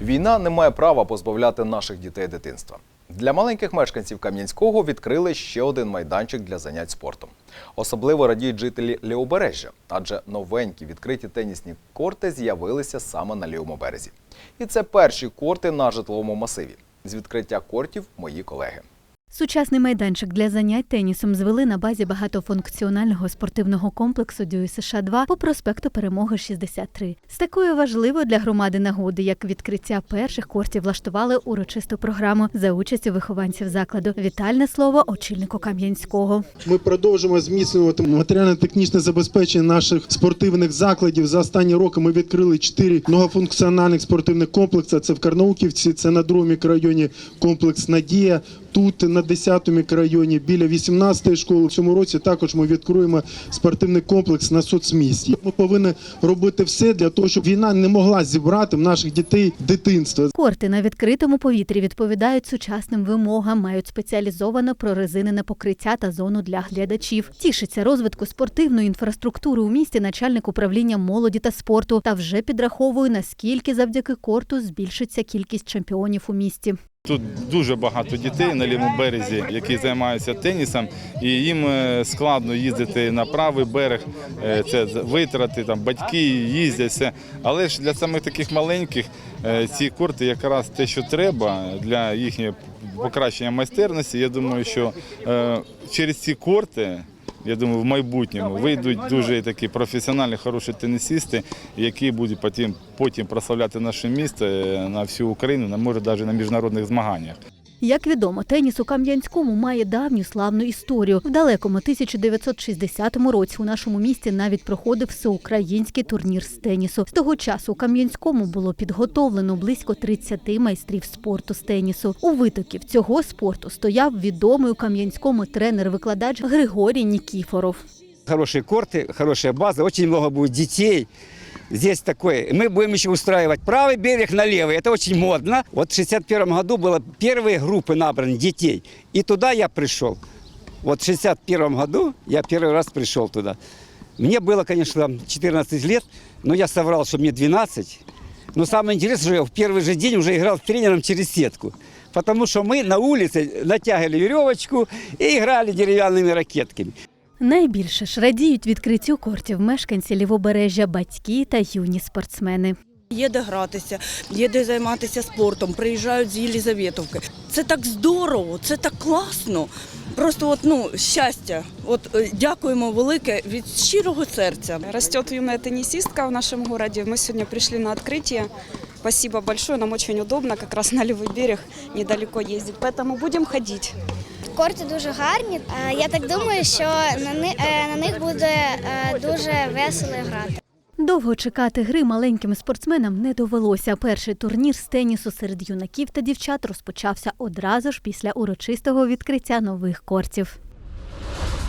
Війна не має права позбавляти наших дітей дитинства. Для маленьких мешканців Кам'янського відкрили ще один майданчик для занять спортом. Особливо радіють жителі Лівобережжя, адже новенькі відкриті тенісні корти з'явилися саме на лівому березі. І це перші корти на житловому масиві. З відкриття кортів мої колеги. Сучасний майданчик для занять тенісом звели на базі багатофункціонального спортивного комплексу Дюї США 2 по проспекту Перемоги 63. З такою важливою для громади нагоди, як відкриття перших кортів, влаштували урочисту програму за участю вихованців закладу. Вітальне слово очільнику Кам'янського. Ми продовжуємо зміцнювати матеріально-технічне забезпечення наших спортивних закладів. За останні роки ми відкрили чотири многофункціональних спортивних комплекси. Це в Карнауківці, це на другому мікрорайоні комплекс Надія. Тут на 10-му мікрорайоні біля 18-ї школи. В цьому році також ми відкриємо спортивний комплекс на соцмісті. Ми повинні робити все для того, щоб війна не могла зібрати в наших дітей дитинство. Корти на відкритому повітрі відповідають сучасним вимогам, мають спеціалізоване прорезинене покриття та зону для глядачів. Тішиться розвитку спортивної інфраструктури у місті начальник управління молоді та спорту та вже підраховує, наскільки завдяки корту збільшиться кількість чемпіонів у місті. Тут дуже багато дітей на лівому березі, які займаються тенісом, і їм е, складно їздити на правий берег. е, Це витрати, там батьки їздять все. Але ж для самих таких маленьких е, ці корти якраз те, що треба для їхнього покращення майстерності. Я думаю, що через ці корти. Я думаю, в майбутньому вийдуть дуже такі професіональні, хороші тенісісти, які будуть потім, потім прославляти наше місто е, на всю Україну, може навіть на міжнародних змаганнях. Як відомо, теніс у Кам'янському має давню славну історію. В далекому 1960 році у нашому місті навіть проходив всеукраїнський турнір з тенісу. З того часу у Кам'янському було підготовлено близько 30 майстрів спорту з тенісу. У витоків цього спорту стояв відомий у Кам'янському тренер-викладач Григорій Нікіфоров. хорошие корты, хорошая база, очень много будет детей. Здесь такое. Мы будем еще устраивать правый берег на левый. Это очень модно. Вот в 61 году было первые группы набраны детей. И туда я пришел. Вот в 61 году я первый раз пришел туда. Мне было, конечно, там 14 лет, но я соврал, что мне 12. Но самое интересное, что я в первый же день уже играл с тренером через сетку. Потому что мы на улице натягивали веревочку и играли деревянными ракетками. Найбільше ж радіють відкриттю кортів мешканці лівобережжя, батьки та юні спортсмени. Є де гратися, є де займатися спортом, приїжджають з Єлізаветовки. Це так здорово, це так класно. Просто от, ну, щастя. От е, дякуємо велике від щирого серця. Растет юная теннисистка в нашем городе. Мы сегодня пришли на открытие. Спасибо большое, нам очень удобно, как раз на левый берег недалеко ездить. Поэтому будем ходить. Корти дуже гарні. Е, Я так думаю, що на них, буде е, дуже весело грати. Довго чекати гри маленьким спортсменам не довелося. Перший турнір з тенісу серед юнаків та дівчат розпочався одразу ж після урочистого відкриття нових кортів.